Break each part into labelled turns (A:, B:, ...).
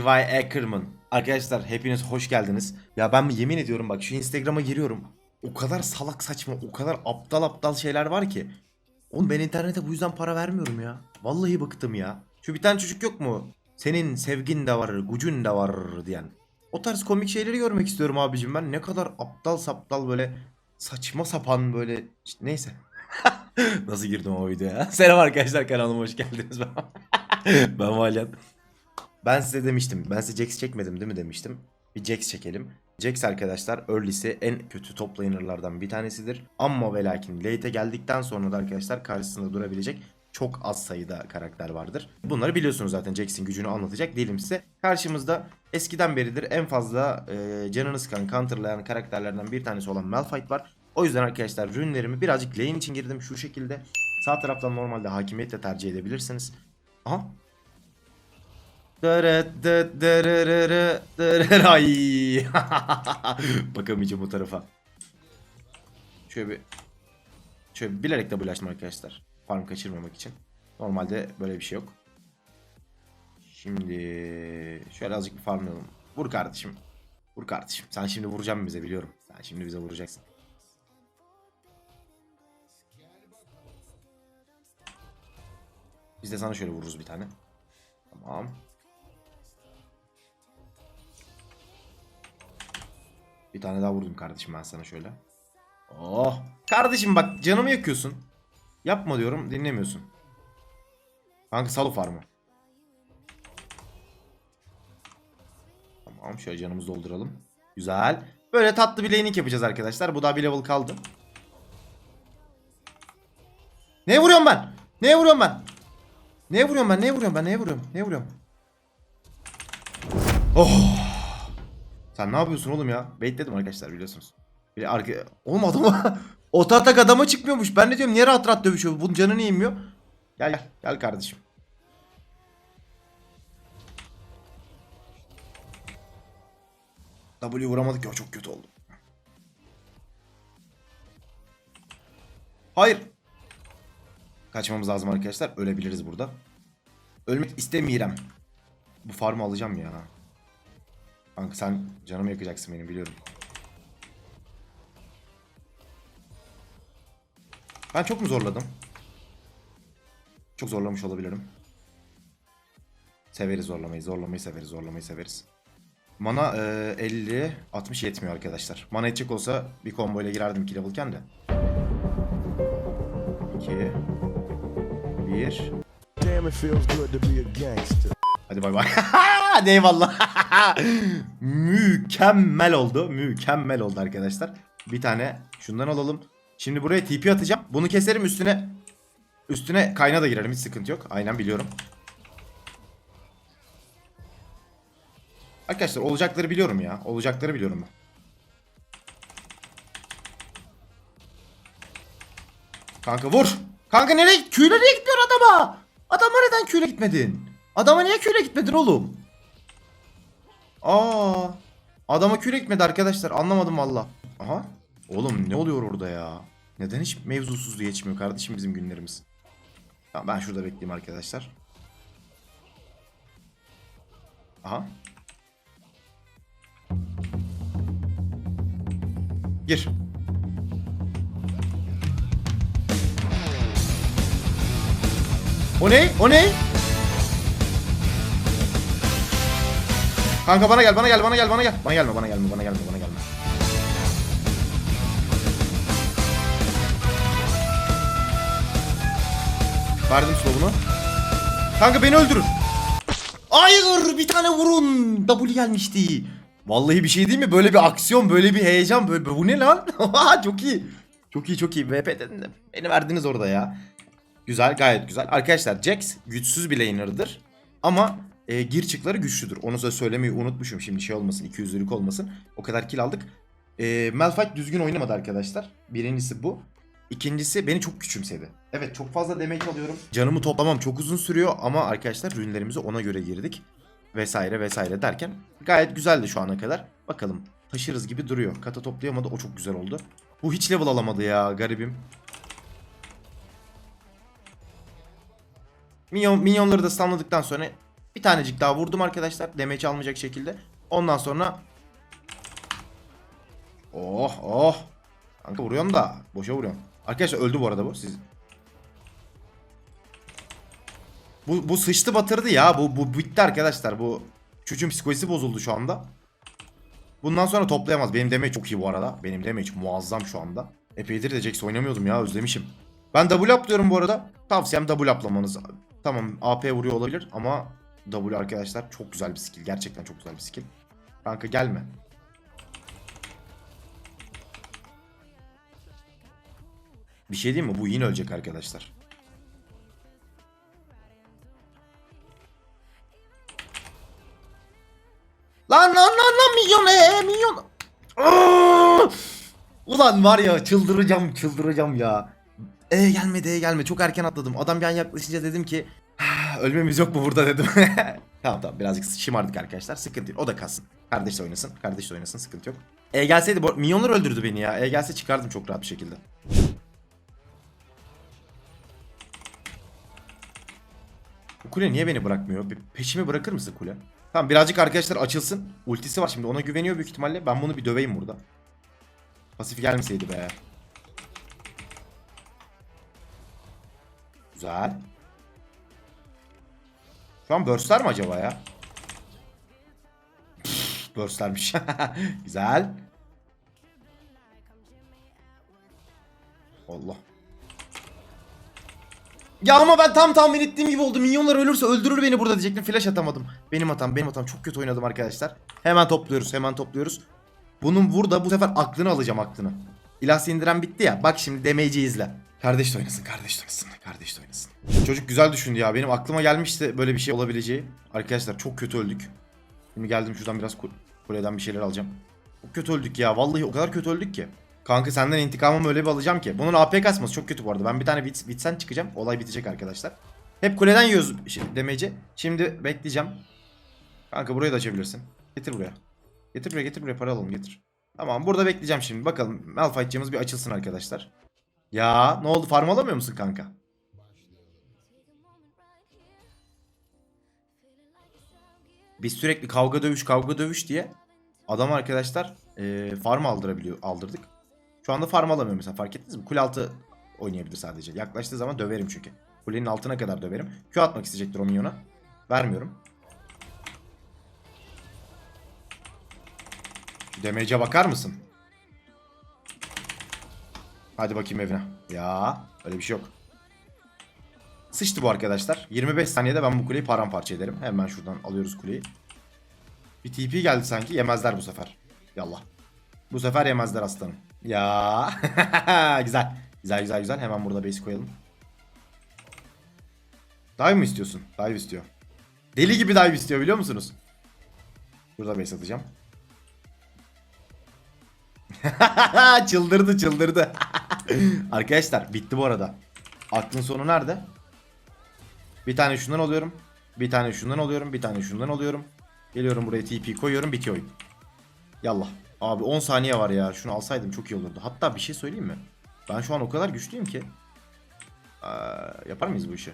A: Levi Ackerman. Arkadaşlar hepiniz hoş geldiniz. Ya ben yemin ediyorum bak şu Instagram'a giriyorum. O kadar salak saçma, o kadar aptal aptal şeyler var ki. Oğlum ben internete bu yüzden para vermiyorum ya. Vallahi bıktım ya. Şu bir tane çocuk yok mu? Senin sevgin de var, gücün de var diyen. O tarz komik şeyleri görmek istiyorum abicim ben. Ne kadar aptal saptal böyle saçma sapan böyle İşte neyse. Nasıl girdim o videoya? Selam arkadaşlar kanalıma hoş geldiniz. ben Valiant. Ben size demiştim. Ben size Jax çekmedim değil mi demiştim. Bir Jax çekelim. Jax arkadaşlar early'si en kötü top laner'lardan bir tanesidir. Ama ve lakin late'e geldikten sonra da arkadaşlar karşısında durabilecek çok az sayıda karakter vardır. Bunları biliyorsunuz zaten Jax'in gücünü anlatacak değilim size. Karşımızda eskiden beridir en fazla e, canını sıkan, counterlayan karakterlerden bir tanesi olan Malphite var. O yüzden arkadaşlar rünlerimi birazcık lane için girdim şu şekilde. Sağ taraftan normalde hakimiyetle tercih edebilirsiniz. Aha ay. Bakamayacağım o tarafa. Şöyle bir şöyle bilerek de bulaştım arkadaşlar. Farm kaçırmamak için. Normalde böyle bir şey yok. Şimdi şöyle azıcık bir farmlayalım. Vur kardeşim. Vur kardeşim. Sen şimdi vuracaksın bize biliyorum. Sen şimdi bize vuracaksın. Biz de sana şöyle vururuz bir tane. Tamam. Bir tane daha vurdum kardeşim ben sana şöyle. Oh. Kardeşim bak canımı yakıyorsun. Yapma diyorum dinlemiyorsun. Kanka sal o farmı. Tamam şöyle canımızı dolduralım. Güzel. Böyle tatlı bir laning yapacağız arkadaşlar. Bu daha bir level kaldı. Ne vuruyorum ben? Ne vuruyorum ben? Ne vuruyorum ben? Ne vuruyorum ben? Ne vuruyorum? Ne vuruyorum? Oh. Sen ne yapıyorsun oğlum ya? Baitledim arkadaşlar biliyorsunuz. Bir arka... Oğlum adama... Ota atak adama çıkmıyormuş. Ben ne diyorum niye rahat rahat dövüşüyor? Bunun canı niye inmiyor? Gel gel. Gel kardeşim. W vuramadık ya çok kötü oldu. Hayır. Kaçmamız lazım arkadaşlar. Ölebiliriz burada. Ölmek istemiyorum. Bu farmı alacağım ya. Kanka sen canımı yakacaksın benim biliyorum. Ben çok mu zorladım? Çok zorlamış olabilirim. Severiz zorlamayı, zorlamayı severiz, zorlamayı severiz. Mana e, 50, 60 yetmiyor arkadaşlar. Mana edecek olsa bir combo ile girerdim 2 level'ken de. 2 1
B: Damn, it feels good to be a gangster.
A: Hadi bay bay. Hadi eyvallah. mükemmel oldu. Mükemmel oldu arkadaşlar. Bir tane şundan alalım. Şimdi buraya TP atacağım. Bunu keserim üstüne. Üstüne kayna da girerim. Hiç sıkıntı yok. Aynen biliyorum. Arkadaşlar olacakları biliyorum ya. Olacakları biliyorum ben. Kanka vur. Kanka nereye? Q'yle niye gitmiyor adama? Adama neden Q'yle gitmedin? Adama niye Q'yle gitmedin oğlum? Aa. Adama Q'yle gitmedi arkadaşlar. Anlamadım valla. Aha. Oğlum ne oluyor orada ya? Neden hiç mevzusuz geçmiyor kardeşim bizim günlerimiz? Tamam ben şurada bekleyeyim arkadaşlar. Aha. Gir. O ne? O ne? Kanka bana gel, bana gel, bana gel, bana gel. Bana gelme, bana gelme, bana gelme, bana gelme. Verdim slow'unu. Kanka beni öldürür. Hayır, bir tane vurun. W gelmişti. Vallahi bir şey değil mi? Böyle bir aksiyon, böyle bir heyecan, böyle bu ne lan? çok iyi. Çok iyi, çok iyi. VP dedim de beni verdiniz orada ya. Güzel gayet güzel. Arkadaşlar Jax güçsüz bir laner'dır. Ama e, gir çıkları güçlüdür. Onu da söylemeyi unutmuşum. Şimdi şey olmasın 200'lülük olmasın. O kadar kill aldık. E, Malphite düzgün oynamadı arkadaşlar. Birincisi bu. İkincisi beni çok küçümsedi. Evet çok fazla damage alıyorum. Canımı toplamam çok uzun sürüyor ama arkadaşlar ürünlerimizi ona göre girdik. Vesaire vesaire derken gayet güzeldi şu ana kadar. Bakalım taşırız gibi duruyor. Kata toplayamadı o çok güzel oldu. Bu hiç level alamadı ya garibim. Minyon, minyonları da stunladıktan sonra Bir tanecik daha vurdum arkadaşlar. Damage almayacak şekilde. Ondan sonra Oh oh. Kanka vuruyorsun da boşa vuruyorsun. Arkadaşlar öldü bu arada bu. Siz Bu, bu sıçtı batırdı ya. Bu, bu bitti arkadaşlar. Bu çocuğun psikolojisi bozuldu şu anda. Bundan sonra toplayamaz. Benim damage çok iyi bu arada. Benim damage muazzam şu anda. Epeydir de Jax oynamıyordum ya özlemişim. Ben double uplıyorum bu arada. Tavsiyem double uplamanız. Tamam AP vuruyor olabilir ama W arkadaşlar çok güzel bir skill. Gerçekten çok güzel bir skill. Kanka gelme. Bir şey diyeyim mi? Bu yine ölecek arkadaşlar. Lan lan lan lan milyon e milyon. Aa! Ulan var ya çıldıracağım çıldıracağım ya. E gelmedi e gelme çok erken atladım. Adam bir an yaklaşınca dedim ki "Ah, ölmemiz yok mu burada dedim. tamam tamam birazcık şımardık arkadaşlar sıkıntı yok. O da kalsın. Kardeş de oynasın. Kardeş de oynasın sıkıntı yok. E gelseydi milyonlar öldürdü beni ya. E gelse çıkardım çok rahat bir şekilde. Bu kule niye beni bırakmıyor? Bir peşimi bırakır mısın kule? Tamam birazcık arkadaşlar açılsın. Ultisi var şimdi ona güveniyor büyük ihtimalle. Ben bunu bir döveyim burada. Pasif gelmeseydi be. Güzel. Şu an burstler mi acaba ya? Burstlermiş. Güzel. Allah. Ya ama ben tam tahmin ettiğim gibi oldu. Minyonlar ölürse öldürür beni burada diyecektim. Flash atamadım. Benim hatam, benim hatam. Çok kötü oynadım arkadaşlar. Hemen topluyoruz, hemen topluyoruz. Bunun burada bu sefer aklını alacağım aklını. İlah indiren bitti ya. Bak şimdi damage'i izle. Kardeş de oynasın, kardeş de oynasın, kardeş de oynasın. Çocuk güzel düşündü ya. Benim aklıma gelmişti böyle bir şey olabileceği. Arkadaşlar çok kötü öldük. Şimdi geldim şuradan biraz kul- kuleden bir şeyler alacağım. Çok kötü öldük ya. Vallahi o kadar kötü öldük ki. Kanka senden intikamımı öyle bir alacağım ki. Bunun AP kasması çok kötü bu arada. Ben bir tane Wits, Wits'ten çıkacağım. Olay bitecek arkadaşlar. Hep kuleden yiyoruz şey, demeci. Şimdi bekleyeceğim. Kanka burayı da açabilirsin. Getir buraya. Getir buraya getir buraya para alalım getir. Tamam burada bekleyeceğim şimdi. Bakalım Malphite'cığımız bir açılsın arkadaşlar. Ya ne oldu farm alamıyor musun kanka? Biz sürekli kavga dövüş kavga dövüş diye adam arkadaşlar e, farm aldırabiliyor aldırdık. Şu anda farm alamıyor mesela fark ettiniz mi? Kule altı oynayabilir sadece. Yaklaştığı zaman döverim çünkü. Kulenin altına kadar döverim. Q atmak isteyecektir o minyona. Vermiyorum. Damage'e bakar mısın? Hadi bakayım evine. Ya öyle bir şey yok. Sıçtı bu arkadaşlar. 25 saniyede ben bu kuleyi paramparça ederim. Hemen şuradan alıyoruz kuleyi. Bir TP geldi sanki. Yemezler bu sefer. Yallah. Bu sefer yemezler aslanım. Ya. güzel. Güzel güzel güzel. Hemen burada base koyalım. Dive mı istiyorsun? Dive istiyor. Deli gibi dive istiyor biliyor musunuz? Burada base atacağım. çıldırdı çıldırdı. Arkadaşlar bitti bu arada. Aklın sonu nerede? Bir tane şundan alıyorum. Bir tane şundan alıyorum. Bir tane şundan alıyorum. Geliyorum buraya TP koyuyorum. Bitiyor oyun. Yallah. Abi 10 saniye var ya. Şunu alsaydım çok iyi olurdu. Hatta bir şey söyleyeyim mi? Ben şu an o kadar güçlüyüm ki. Ee, yapar mıyız bu işi?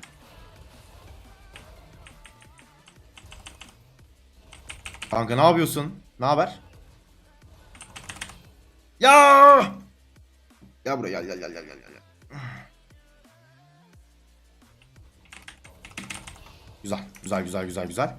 A: Kanka ne yapıyorsun? Ne haber? Ya! Ya buraya gel gel gel gel gel gel. Güzel, güzel, güzel, güzel, güzel.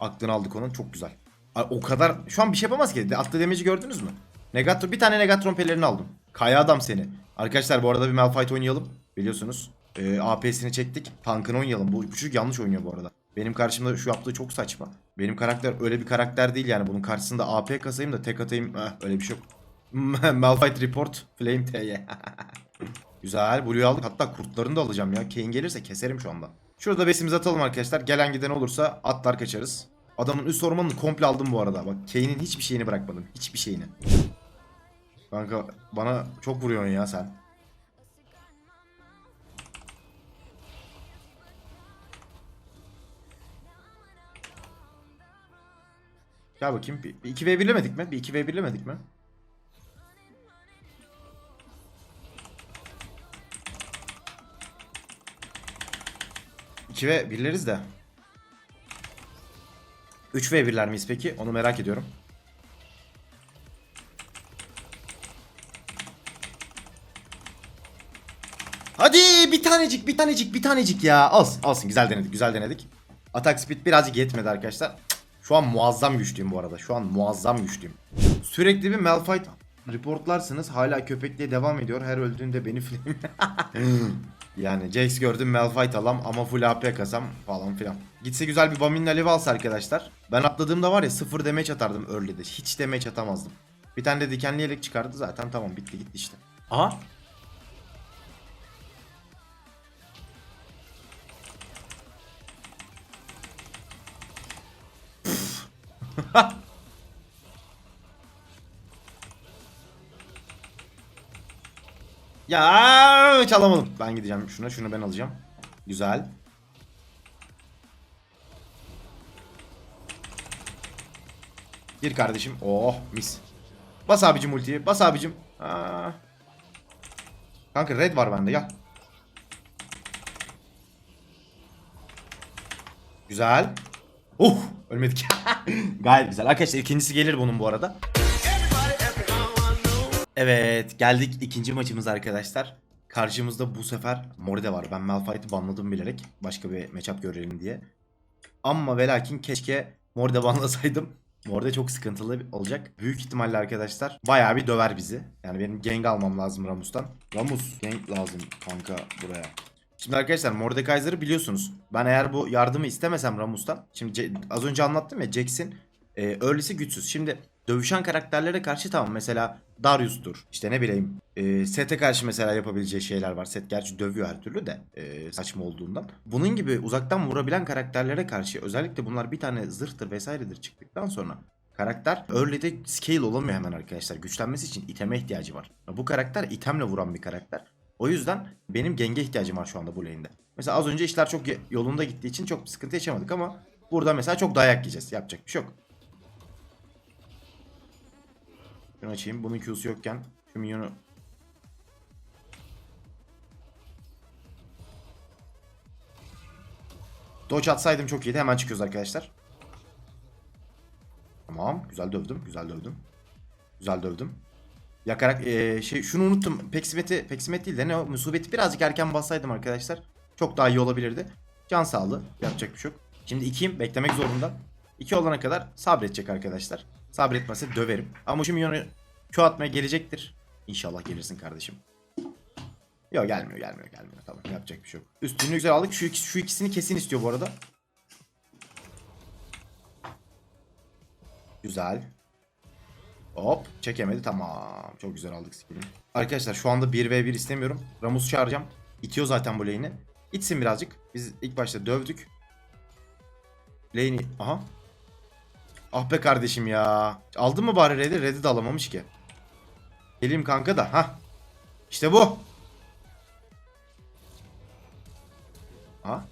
A: Aklını aldık onun, çok güzel. O kadar, şu an bir şey yapamaz ki. Atlı demeci gördünüz mü? Negatron, bir tane Negatron pelerini aldım. Kaya adam seni. Arkadaşlar bu arada bir Malphite oynayalım. Biliyorsunuz. Ee, AP'sini çektik. Tankını oynayalım. Bu, bu çocuk yanlış oynuyor bu arada. Benim karşımda şu yaptığı çok saçma. Benim karakter öyle bir karakter değil yani. Bunun karşısında AP kasayım da tek atayım. Eh, öyle bir şey yok. Malphite report. Flame TY. Güzel. Blue'yu aldık. Hatta kurtlarını da alacağım ya. Kane gelirse keserim şu anda. Şurada besimizi atalım arkadaşlar. Gelen giden olursa atlar kaçarız. Adamın üst ormanını komple aldım bu arada. Bak Kane'in hiçbir şeyini bırakmadım. Hiçbir şeyini. Kanka bana çok vuruyorsun ya sen. Gel bakayım. Bir, bir 2v1'lemedik mi? Bir 2v1'lemedik mi? İki ve birleriz de. 3v1'ler miyiz peki? Onu merak ediyorum. Hadi bir tanecik bir tanecik bir tanecik ya. Olsun olsun güzel denedik güzel denedik. Atak speed birazcık yetmedi arkadaşlar. Şu an muazzam güçlüyüm bu arada. Şu an muazzam güçlüyüm. Sürekli bir Malphite reportlarsınız. Hala köpekliğe devam ediyor. Her öldüğünde beni flame. yani Jax gördüm Malphite alam ama full AP kasam falan filan. Gitse güzel bir Bamin'in alevi alsa arkadaşlar. Ben atladığımda var ya sıfır damage atardım early'de. Hiç damage atamazdım. Bir tane de dikenli yelek çıkardı zaten tamam bitti gitti işte. Aha Ya çalamadım. Ben gideceğim şuna. Şunu ben alacağım. Güzel. Gir kardeşim. Oh mis. Bas abicim ultiyi. Bas abicim. Aa. Kanka red var bende gel. Güzel. Uh ölmedik. Gayet güzel. Arkadaşlar ikincisi gelir bunun bu arada. Evet geldik ikinci maçımız arkadaşlar. Karşımızda bu sefer Morde var. Ben Malphite'i banladım bilerek. Başka bir matchup görelim diye. Ama ve lakin keşke Morde banlasaydım. Morde çok sıkıntılı olacak. Büyük ihtimalle arkadaşlar bayağı bir döver bizi. Yani benim gank almam lazım Ramus'tan. Ramus gank lazım kanka buraya. Şimdi arkadaşlar Mordekaiser'ı biliyorsunuz. Ben eğer bu yardımı istemesem Ramus'tan. Şimdi az önce anlattım ya Jax'in e, early'si güçsüz. Şimdi dövüşen karakterlere karşı tamam mesela Darius'tur. İşte ne bileyim e, Set'e karşı mesela yapabileceği şeyler var. Set gerçi dövüyor her türlü de e, saçma olduğundan. Bunun gibi uzaktan vurabilen karakterlere karşı özellikle bunlar bir tane zırhtır vesairedir çıktıktan sonra karakter early'de scale olamıyor hemen arkadaşlar. Güçlenmesi için iteme ihtiyacı var. Bu karakter itemle vuran bir karakter. O yüzden benim genge ihtiyacım var şu anda bu lane'de. Mesela az önce işler çok yolunda gittiği için çok sıkıntı yaşamadık ama burada mesela çok dayak yiyeceğiz. Yapacak bir şey yok. Şunu açayım. Bunun Q'su yokken şu minyonu Dodge atsaydım çok iyiydi. Hemen çıkıyoruz arkadaşlar. Tamam. Güzel dövdüm. Güzel dövdüm. Güzel dövdüm. Yakarak eee, şey şunu unuttum. Peksimeti, peksimet değil de ne o? Musibeti birazcık erken bassaydım arkadaşlar. Çok daha iyi olabilirdi. Can sağlığı. Yapacak bir şey yok. Şimdi ikiyim. Beklemek zorunda. İki olana kadar sabredecek arkadaşlar. Sabretmezse döverim. Ama şu minyonu Q atmaya gelecektir. İnşallah gelirsin kardeşim. Yok gelmiyor gelmiyor gelmiyor. Tamam yapacak bir şey yok. Üstünü güzel aldık. Şu, şu ikisini kesin istiyor bu arada. Güzel. Hop çekemedi tamam. Çok güzel aldık skill'i. Arkadaşlar şu anda 1v1 istemiyorum. Ramus çağıracağım. İtiyor zaten bu lane'i. İtsin birazcık. Biz ilk başta dövdük. Lane'i aha. Ah be kardeşim ya. Aldın mı bari red'i? Red'i de alamamış ki. Geleyim kanka da. ha. İşte bu. Ha.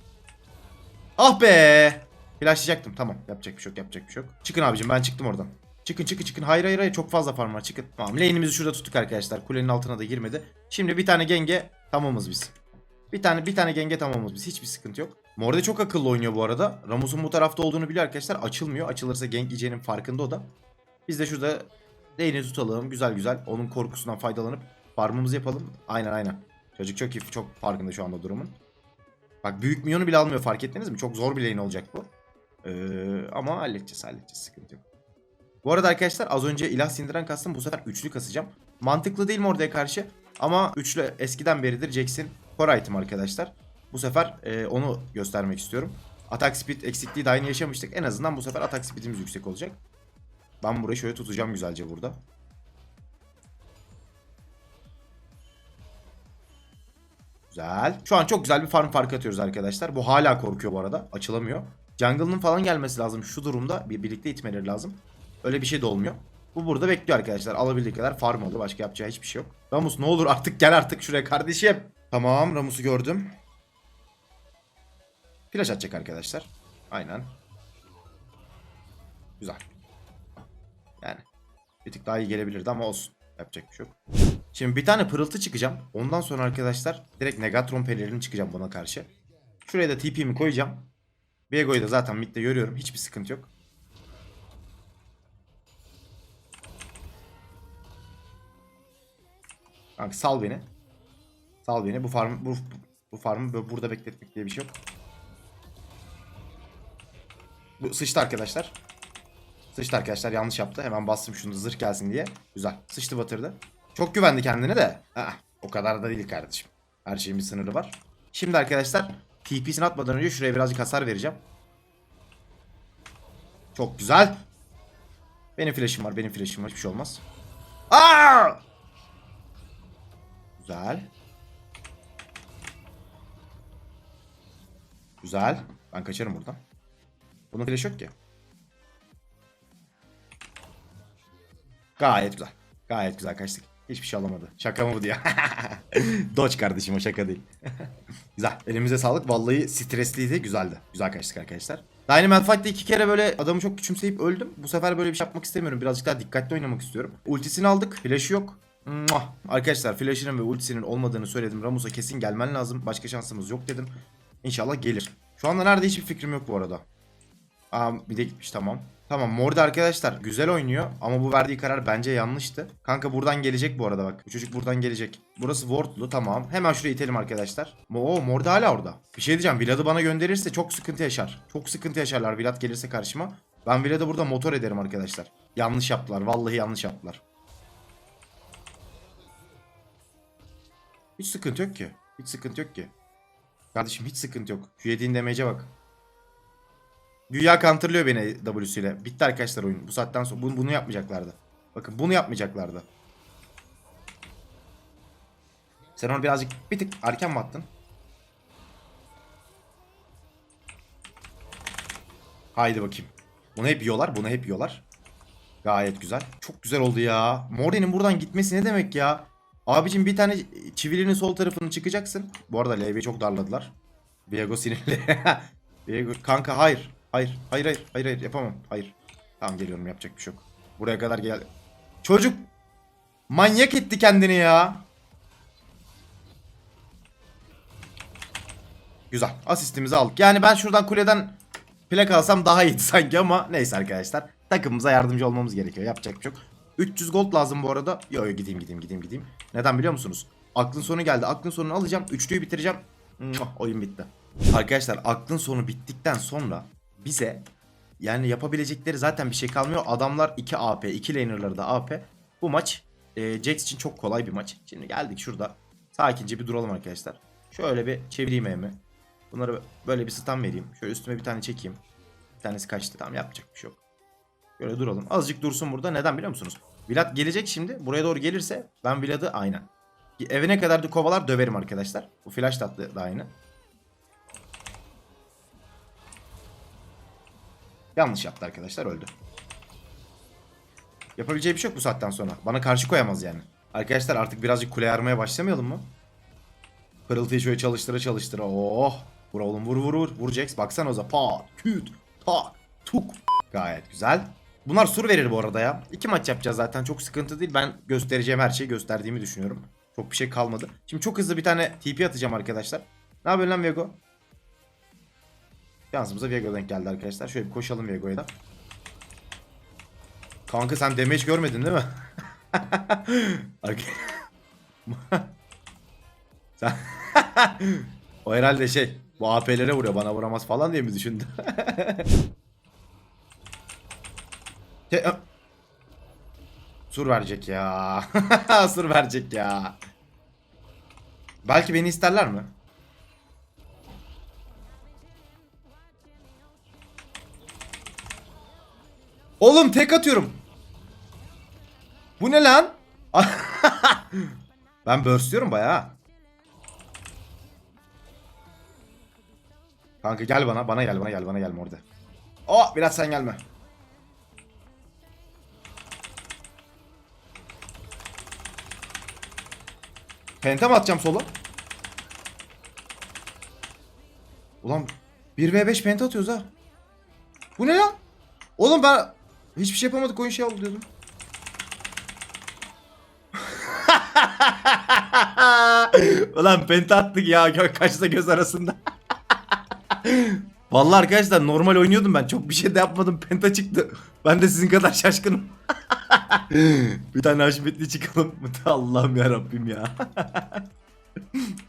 A: Ah be. Flashlayacaktım. Tamam. Yapacak bir şey yok. Yapacak bir şey yok. Çıkın abicim ben çıktım oradan. Çıkın çıkın çıkın. Hayır hayır hayır. Çok fazla farm var. Çıkın. Tamam. Lane'imizi şurada tuttuk arkadaşlar. Kulenin altına da girmedi. Şimdi bir tane genge tamamız biz. Bir tane bir tane genge tamamız biz. Hiçbir sıkıntı yok. Morde çok akıllı oynuyor bu arada. Ramus'un bu tarafta olduğunu biliyor arkadaşlar. Açılmıyor. Açılırsa gank yiyeceğinin farkında o da. Biz de şurada lane'i tutalım. Güzel güzel. Onun korkusundan faydalanıp farmımızı yapalım. Aynen aynen. Çocuk çok iyi. Çok farkında şu anda durumun. Bak büyük minyonu bile almıyor fark ettiniz mi? Çok zor bir lane olacak bu. Ee, ama halledeceğiz halledeceğiz. Sıkıntı yok. Bu arada arkadaşlar az önce ilah sindiren kastım bu sefer üçlü kasacağım. Mantıklı değil mi oraya karşı? Ama üçlü eskiden beridir Jax'in core item arkadaşlar. Bu sefer e, onu göstermek istiyorum. Atak speed eksikliği de aynı yaşamıştık. En azından bu sefer atak speedimiz yüksek olacak. Ben burayı şöyle tutacağım güzelce burada. Güzel. Şu an çok güzel bir farm farkı atıyoruz arkadaşlar. Bu hala korkuyor bu arada. Açılamıyor. Jungle'ın falan gelmesi lazım şu durumda. Bir birlikte itmeleri lazım. Öyle bir şey de olmuyor. Bu burada bekliyor arkadaşlar. Alabildiği kadar farm alıyor. Başka yapacağı hiçbir şey yok. Ramus ne olur artık gel artık şuraya kardeşim. Tamam Ramus'u gördüm. Flash atacak arkadaşlar. Aynen. Güzel. Yani bir tık daha iyi gelebilirdi ama olsun. Yapacak bir şey yok. Şimdi bir tane pırıltı çıkacağım. Ondan sonra arkadaşlar direkt Negatron pelerini çıkacağım buna karşı. Şuraya da TP'mi koyacağım. Viego'yu da zaten midde görüyorum. Hiçbir sıkıntı yok. Kanka sal beni. Sal beni. Bu farm bu, bu farmı burada bekletmek diye bir şey yok. Sıçtı arkadaşlar. Sıçtı arkadaşlar yanlış yaptı. Hemen bastım şunu zırh gelsin diye. Güzel. Sıçtı batırdı. Çok güvendi kendine de. Ah, o kadar da değil kardeşim. Her şeyin bir sınırı var. Şimdi arkadaşlar TP'sini atmadan önce şuraya birazcık hasar vereceğim. Çok güzel. Benim flash'im var. Benim flash'im var. Hiçbir şey olmaz. Aa! Güzel. Güzel. Ben kaçarım buradan. Bunun flash yok ki. Gayet güzel. Gayet güzel kaçtık. Hiçbir şey alamadı. Şaka mı bu diyor. Dodge kardeşim o şaka değil. güzel. Elimize sağlık. Vallahi stresliydi. Güzeldi. Güzel kaçtık arkadaşlar. Yeni Malphite'de iki kere böyle adamı çok küçümseyip öldüm. Bu sefer böyle bir şey yapmak istemiyorum. Birazcık daha dikkatli oynamak istiyorum. Ultisini aldık. Flash'ı yok. Muah. Arkadaşlar flash'ının ve ultisinin olmadığını söyledim. Ramus'a kesin gelmen lazım. Başka şansımız yok dedim. İnşallah gelir. Şu anda nerede hiçbir fikrim yok bu arada. Aa, bir de gitmiş tamam. Tamam Morde arkadaşlar güzel oynuyor ama bu verdiği karar bence yanlıştı. Kanka buradan gelecek bu arada bak. Bu çocuk buradan gelecek. Burası Wardlu tamam. Hemen şuraya itelim arkadaşlar. Oo Morde hala orada. Bir şey diyeceğim. Vlad'ı bana gönderirse çok sıkıntı yaşar. Çok sıkıntı yaşarlar Vlad gelirse karşıma. Ben Vlad'ı burada motor ederim arkadaşlar. Yanlış yaptılar. Vallahi yanlış yaptılar. Hiç sıkıntı yok ki. Hiç sıkıntı yok ki. Kardeşim hiç sıkıntı yok. Şu yediğin damage'e bak. Güya counterlıyor beni W'süyle. Bitti arkadaşlar oyun. Bu saatten sonra bunu, bunu yapmayacaklardı. Bakın bunu yapmayacaklardı. Sen onu birazcık bir tık erken mi attın? Haydi bakayım. Bunu hep yiyorlar. Bunu hep yiyorlar. Gayet güzel. Çok güzel oldu ya. Morden'in buradan gitmesi ne demek ya? Abicim bir tane çivilinin sol tarafını çıkacaksın. Bu arada LB çok darladılar. Viego sinirli. Viego kanka hayır. Hayır. Hayır hayır. Hayır hayır yapamam. Hayır. Tamam geliyorum yapacak bir şey yok. Buraya kadar gel. Çocuk manyak etti kendini ya. Güzel. Asistimizi aldık. Yani ben şuradan kuleden plak alsam daha iyiydi sanki ama neyse arkadaşlar. Takımımıza yardımcı olmamız gerekiyor. Yapacak bir şey yok. 300 gold lazım bu arada. Yo yo gideyim gideyim gideyim gideyim. Neden biliyor musunuz? Aklın sonu geldi. Aklın sonunu alacağım. Üçlüyü bitireceğim. Oyun bitti. Arkadaşlar aklın sonu bittikten sonra bize yani yapabilecekleri zaten bir şey kalmıyor. Adamlar 2 AP, 2 laner'ları da AP. Bu maç e, Jax için çok kolay bir maç. Şimdi geldik şurada. Sakince bir duralım arkadaşlar. Şöyle bir çevireyim elimi. Bunları böyle bir stun vereyim. Şöyle üstüme bir tane çekeyim. Bir tanesi kaçtı. Tamam yapacak bir şey yok. Böyle duralım. Azıcık dursun burada. Neden biliyor musunuz? Vlad gelecek şimdi. Buraya doğru gelirse ben Vlad'ı aynen. Evine kadar da kovalar döverim arkadaşlar. Bu flash tatlı da aynı. Yanlış yaptı arkadaşlar öldü. Yapabileceği bir şey yok bu saatten sonra. Bana karşı koyamaz yani. Arkadaşlar artık birazcık kule yarmaya başlamayalım mı? Pırıltıyı şöyle çalıştıra çalıştıra. Oh. Vur oğlum vur vur vur. Vur Jax. Baksana o zaman. Pa, küt, ta, tuk. Gayet güzel. Bunlar sur verir bu arada ya. İki maç yapacağız zaten. Çok sıkıntı değil. Ben göstereceğim her şeyi gösterdiğimi düşünüyorum. Çok bir şey kalmadı. Şimdi çok hızlı bir tane TP atacağım arkadaşlar. Ne yapıyorsun lan Viego? Yansımıza Viego denk geldi arkadaşlar. Şöyle bir koşalım Viego'ya da. Kanka sen damage görmedin değil mi? Sen... o herhalde şey bu AP'lere vuruyor bana vuramaz falan diye mi düşündü? Ö- Sur verecek ya. Sur verecek ya. Belki beni isterler mi? Oğlum tek atıyorum. Bu ne lan? ben burstluyorum bayağı. Kanka gel bana, bana gel, bana gel, bana gelme orada. Oh, biraz sen gelme. Penta mı atacağım solo? Ulan 1v5 penta atıyoruz ha. Bu ne lan? Oğlum ben hiçbir şey yapamadık oyun şey oldu diyordum. Ulan penta attık ya kaçta göz arasında. Vallahi arkadaşlar normal oynuyordum ben. Çok bir şey de yapmadım. Penta çıktı. Ben de sizin kadar şaşkınım. bir tane haşmetli çıkalım. Allah'ım ya Rabbim ya.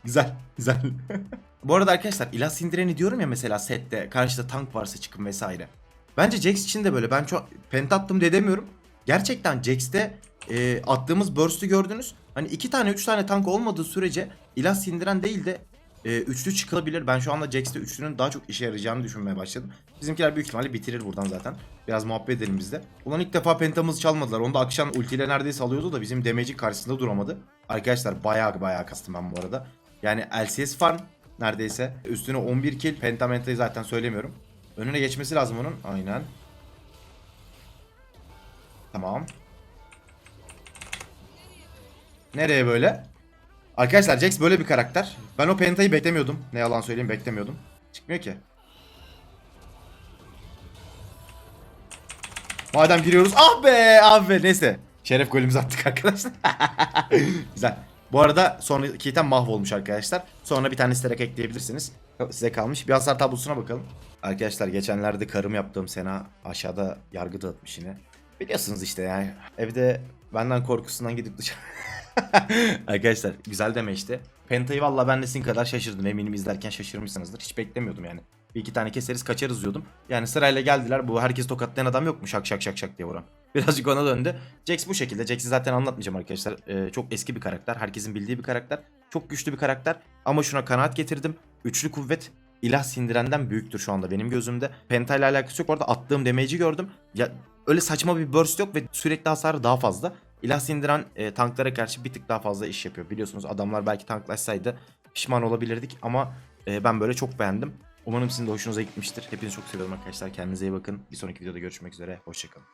A: güzel, güzel. Bu arada arkadaşlar ilah sindireni diyorum ya mesela sette karşıda tank varsa çıkın vesaire. Bence Jax için de böyle. Ben çok pent attım de demiyorum. Gerçekten Jax'te e, attığımız burst'ü gördünüz. Hani iki tane üç tane tank olmadığı sürece ilah sindiren değil de e, üçlü çıkılabilir. Ben şu anda Jax'te üçlünün daha çok işe yarayacağını düşünmeye başladım. Bizimkiler büyük ihtimalle bitirir buradan zaten. Biraz muhabbet edelim biz de. Ulan ilk defa pentamızı çalmadılar. Onu da akşam ultiyle neredeyse alıyordu da bizim damage'in karşısında duramadı. Arkadaşlar bayağı bayağı kastım ben bu arada. Yani LCS farm neredeyse. Üstüne 11 kill. Pentamenta'yı zaten söylemiyorum. Önüne geçmesi lazım onun. Aynen. Tamam. Nereye böyle? Arkadaşlar Jax böyle bir karakter. Ben o Penta'yı beklemiyordum. Ne yalan söyleyeyim beklemiyordum. Çıkmıyor ki. Madem giriyoruz. Ah be ah be neyse. Şeref golümüzü attık arkadaşlar. Güzel. Bu arada sonraki item mahvolmuş arkadaşlar. Sonra bir tane stack ekleyebilirsiniz. Size kalmış. Bir hasar tablosuna bakalım. Arkadaşlar geçenlerde karım yaptığım Sena aşağıda yargı dağıtmış yine. Biliyorsunuz işte yani. Evde benden korkusundan gidip dışarı... Arkadaşlar güzel deme işte. Penta'yı valla ben de sizin kadar şaşırdım. Eminim izlerken şaşırmışsınızdır. Hiç beklemiyordum yani. Bir iki tane keseriz kaçarız diyordum. Yani sırayla geldiler. Bu herkes tokatlayan adam yok mu? Şak şak şak şak diye vuran. Birazcık ona döndü. Jax bu şekilde. Jax'i zaten anlatmayacağım arkadaşlar. Ee, çok eski bir karakter. Herkesin bildiği bir karakter. Çok güçlü bir karakter. Ama şuna kanaat getirdim. Üçlü kuvvet ilah sindirenden büyüktür şu anda benim gözümde. Penta ile alakası yok. Orada attığım damage'i gördüm. Ya öyle saçma bir burst yok ve sürekli hasarı daha fazla. İlah sindiren e, tanklara karşı bir tık daha fazla iş yapıyor. Biliyorsunuz adamlar belki tanklaşsaydı pişman olabilirdik ama e, ben böyle çok beğendim. Umarım sizin de hoşunuza gitmiştir. Hepinizi çok seviyorum arkadaşlar. Kendinize iyi bakın. Bir sonraki videoda görüşmek üzere. Hoşçakalın.